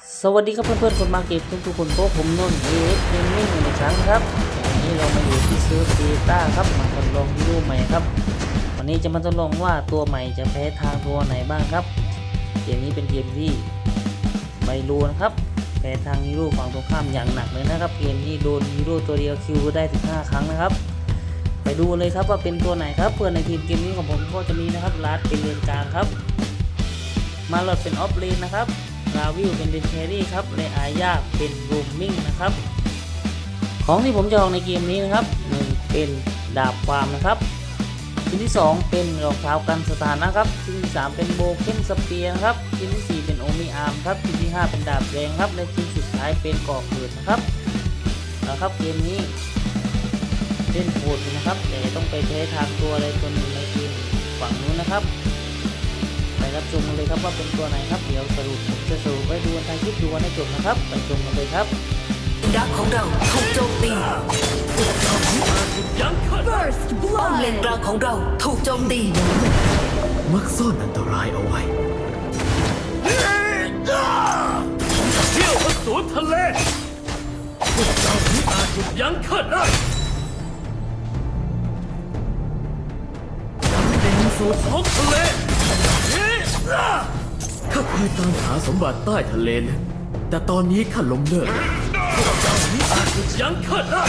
สวัสดีครับเพื่อนๆคนมาเก็ตทุกๆคนพวกผมนนท์เอฟเกมมิ่งอีกครั้งครับวันนี้เรามาอยู่ที่เซิร์ฟเบต้าครับมาทดลองฮีโร่ใหม่ครับ วันนี้จะมาทดลองว่าตัวใหม่จะแพ้ทางตัวไหนบ้างครับ เกมนี้เป็นเกมที่ไม่รู้นะครับแพ้ทางฮีโร่ฝั่งตรงข้ามอย่างหนักเลยนะครับเกมนี้โดนฮีโร่ตัวเดียวคิวได้ถึง5ครั้งนะครับ ไปดูเลยครับว่าเป็นตัวไหนครับเพื่อนในทีมเกมนี้ของผมก็จะมีนะครับลาดเป็นเลนกลางครับ มาลอดเป็นออฟเลนนะครับาวิวเป็นเดนแครี่ครับและอาญาเป็นรูมมิ่งนะครับ ของที่ผมจะลองในเกมนี้นะครับหนึ่งเป็นดาบความนะครับชิ้นที่ 2 เป็นรองเท้ากันสถานะครับชิ้นที่ 3 เป็นโบเก้นสเปียร์ครับชิ้นที่ 4 เป็นโอมิอาร์มครับชิ้นที่ 5 เป็นดาบแดงครับและชิ้นสุดท้ายเป็นกอกเกิดนะครับนะครับเกมนี้เล่นโหดอยู่นะครับแต่ต้องไปแพ้ทางตัวอะไรตัวหนึงในเกมฝั่งนู้นนะครับ รับชมกันเลยครับว่าเป็นตัวไหนครับเดี๋ยวสรุปผมจะสรุปไว้ดูกันทางคลิปดูกันให้จบนะครับไปชมกันเลยครับดักของเราถูกโจมตี First ป้อมเลน blood. กลางของเราถูกโจมตีมักซ่อนอันตรายเอาไว้เที่ยวอสูรทะเลพวกเจ้านี้อาจหยุดยั้งข้าได้เด่นสู่ท้องทะเลเฮ้ย ข้าเคยตามหาสมบัติใต้ทะเลลึกแต่ตอนนี้ข้าล้มเลิกแล้วอาจหยุดยั้งข้าได้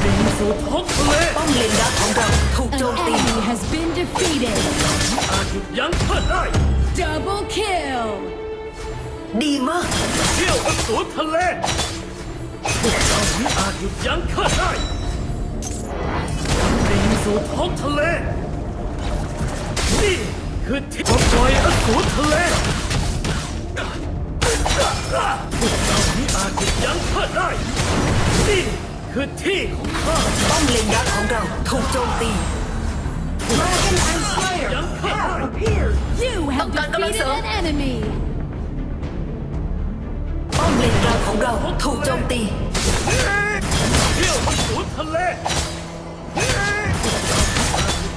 เด่นสู่ท้องทะเลป้อมเลนดักของเราถูก An โจมตี enemy has been defeated. อาจหยุดยั้งข้าได้ Double kill. ดีมาก เที่ยวอสูรทะเลพวกเจ้านี้อาจหยุดยั้งข้าได้เด่นสู่ท้องทะเลนี่ คือที่ปล่อยอสูรทะเลพวกเจ้านี้อาจหยุดยั้งข้าได้นี่คือที่ของข้าป้อมเลนดักของเราถูกโจมตียั้งข้าได้ You have Don't go, go, defeated go. an enemy. ป้อมเลนกลางของเราถูกโจมตีเที่ยวอสูรทะเล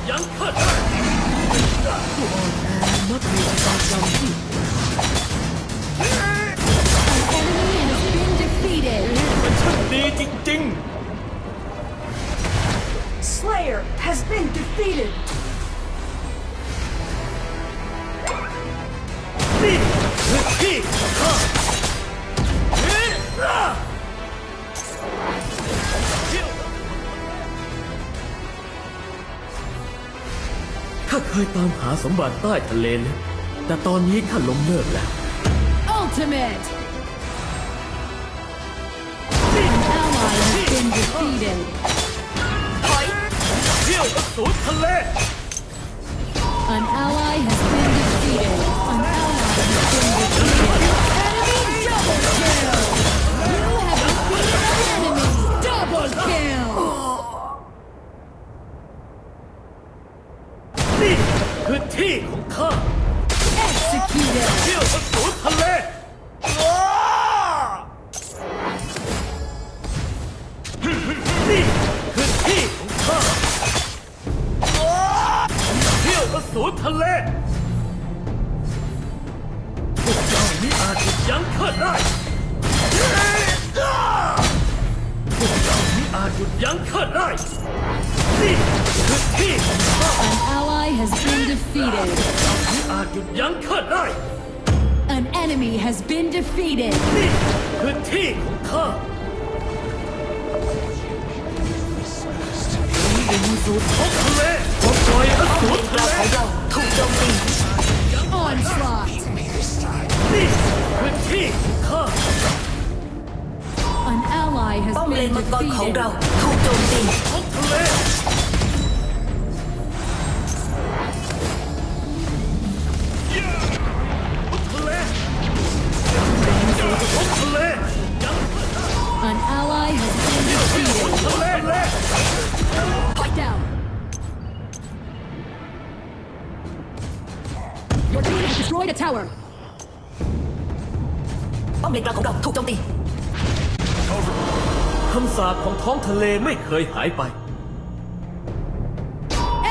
ยั้งข้าได้ มักมีชะตากรรมที่ ยตามหาสมบัติใต้ทะเลลึกแต่ตอนนี้ข้าล้มเลิกแล้ว Ultimate. An ally has been defeated. ถอยเที่ยวอสูรทะเล An ally has been defeated. An ally has been defeated. Enemy double ที่ของข้า Executed. เที่ยวอสูรทะเลนี่คือที่ของข้าเที่ยวอสูรทะเลพวกเจ้านี้อาจหยุดยั้งข้าได้พวกเจ้านี้อาจหยุดยั้งข้าได้นี่คือที่ของข้า An ally has been defeated. นี้อาจหยุดยั้งข้าได้ An enemy has been defeated. นี่คือที่ขอ a tower. ป้อมเลนกลางของเราถูกโจมตี คำสาปของท้องทะเลไม่เคยหายไป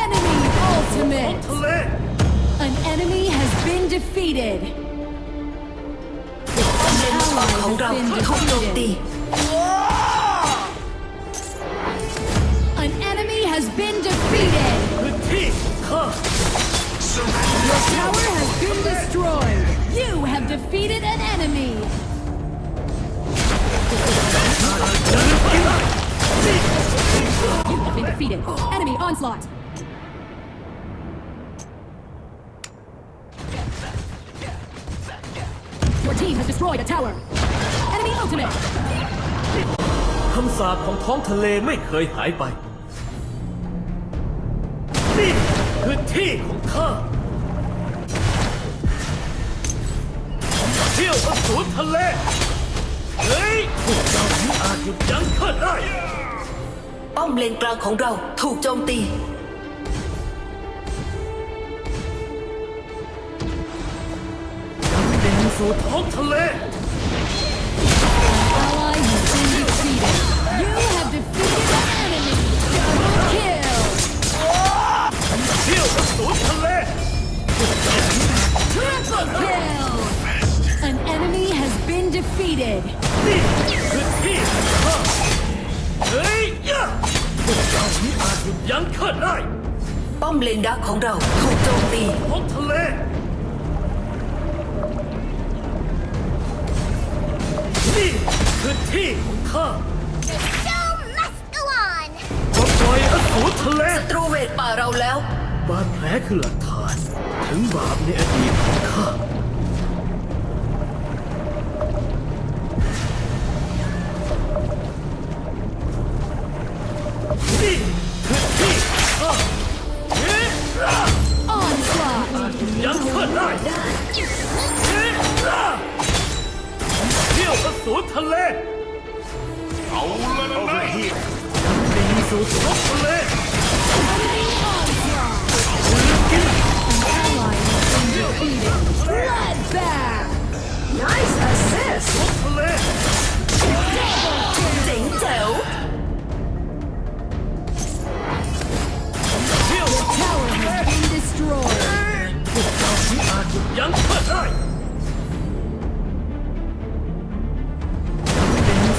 Enemy ultimate. ทะเล An enemy has been defeated. Your team has destroyed a tower. Enemy ultimate. คำสาปของท้องทะเลไม่เคยหายไป นี่พื้นที่ของข้าเที่ยวอสูรทะเล เฮ้ย พวกเจ้าที่อาจหยุดยั้งข้าได้ ป้อมเลนกลางของเราถูกโจมตี สู่ท้องทะเล Ally has been defeated. You have defeated an enemy. Double kill. เที่ยวอสูรทะเล Triple kill. An enemy has been defeated. นี่พื้นที่ของข้าเฮ้ยยะพวกเจ้าที่อาจหยุดยั้งข้าได้ป้อมเลนดักของเราถูกโจมตีท้องทะเล นี่พื้นที่ของข้า show must go on. ปลดปล่อยอสูรทะเลศัตรูเวทป่าเราแล้ว บาดแผลคือหลักฐาน ถึงบาปในอดีตของข้า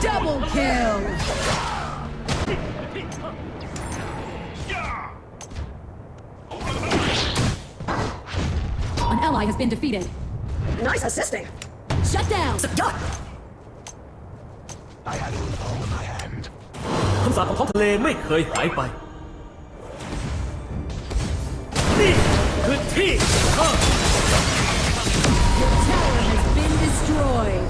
double kill. An ally has been defeated. Nice assisting. Shut down. สุดยอด คำสาปของท้องทะเลไม่เคยหายไป นี่คือที่ข้า Your tower has been destroyed.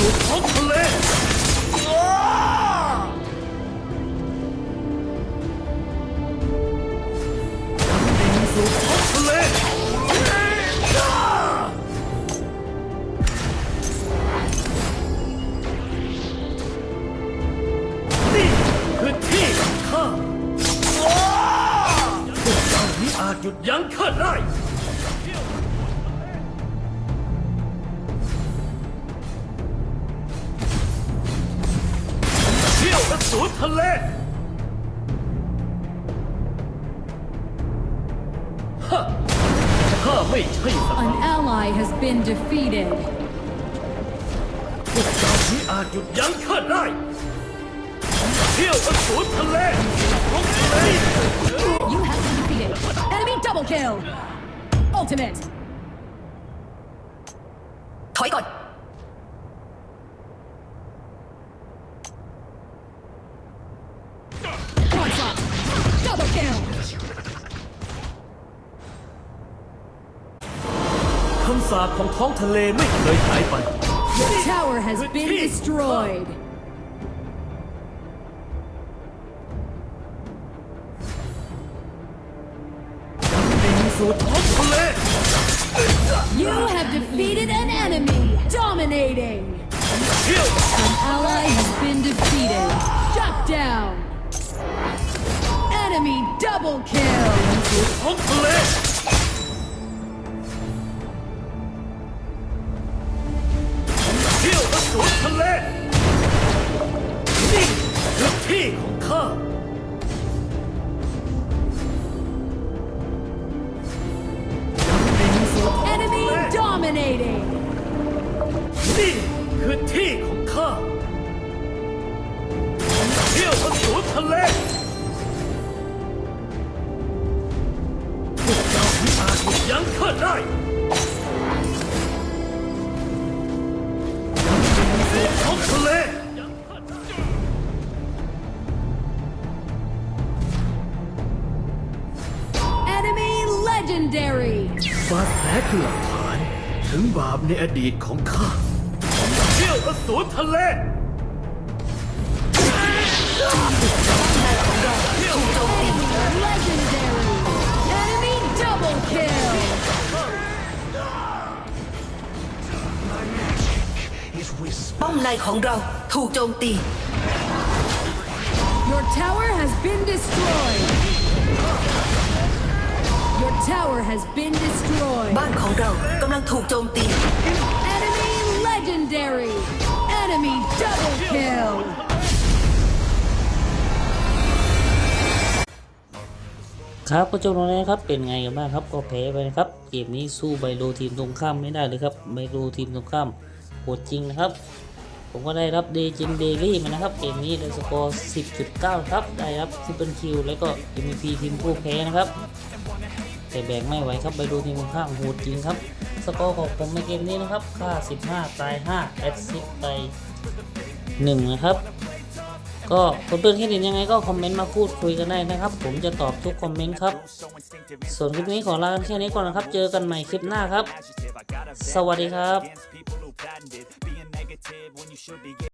ดุดท้องทะเลดิ่งสู่ท้อที่คือที่ของข้าวกเนี้อาจหยุดยั้งข้าได้ ที่ยวอสูรทะเล ข้าไม่ใช่สัตว์ An ally has been defeated. พวกเจ้าที่อาจหยุดยั้งข้าได้ เที่ยวอสูรทะเลลงทะเล You have been defeated. Enemy double kill. Ultimate. คำสาปของท้องทะเลไม่เคยหายไป Your tower has been destroyed. สู่ท้องทะเล You have defeated an enemy. Dominating. เที่ยว An ally has been defeated. Shut down. Enemy double kill. ท้องทะเล ในอดีตของข้าเที่ยวอสูรทะเล Legendary. Enemy double kill. His whisper ป้อมในของเราถูกโจมตี Your tower has been destroyed. Your tower has been destroyed. บ้านของเรากำลังถูกโจมตี Enemy legendary. Enemy double kill. ครับก็จบลงแล้วนะครับเป็นไงกันบ้างครับก็แพ้ไปนะครับเกมนี้สู้ไบโลทีมตรงข้ามไม่ได้เลยครับไบโลทีมตรงข้ามโหดจริงนะครับผมก็ได้รับเดจินเดลี่มานะครับเกมนี้ได้สกอร์ 10.9 ครับ ได้รับซิปเปิลคิวแล้วก็ MVP ทีมผู้แพ้นะครับ แต่แบกไม่ไหวครับไบโลทีมข้ามโหดจริงครับ สกอร์ของผมในเกมนี้นะครับ ค่า 15 ตาย 5 แอดซิปไป 1 นะครับ ก็เพื่อนคิดเห็นยังไงก็คอมเมนต์มาพูดคุยกันได้นะครับ ผมจะตอบทุกคอมเมนต์ครับ ส่วนคลิปนี้ขอลากันแค่นี้ก่อนนะครับ เจอกันใหม่คลิปหน้าครับ สวัสดีครับ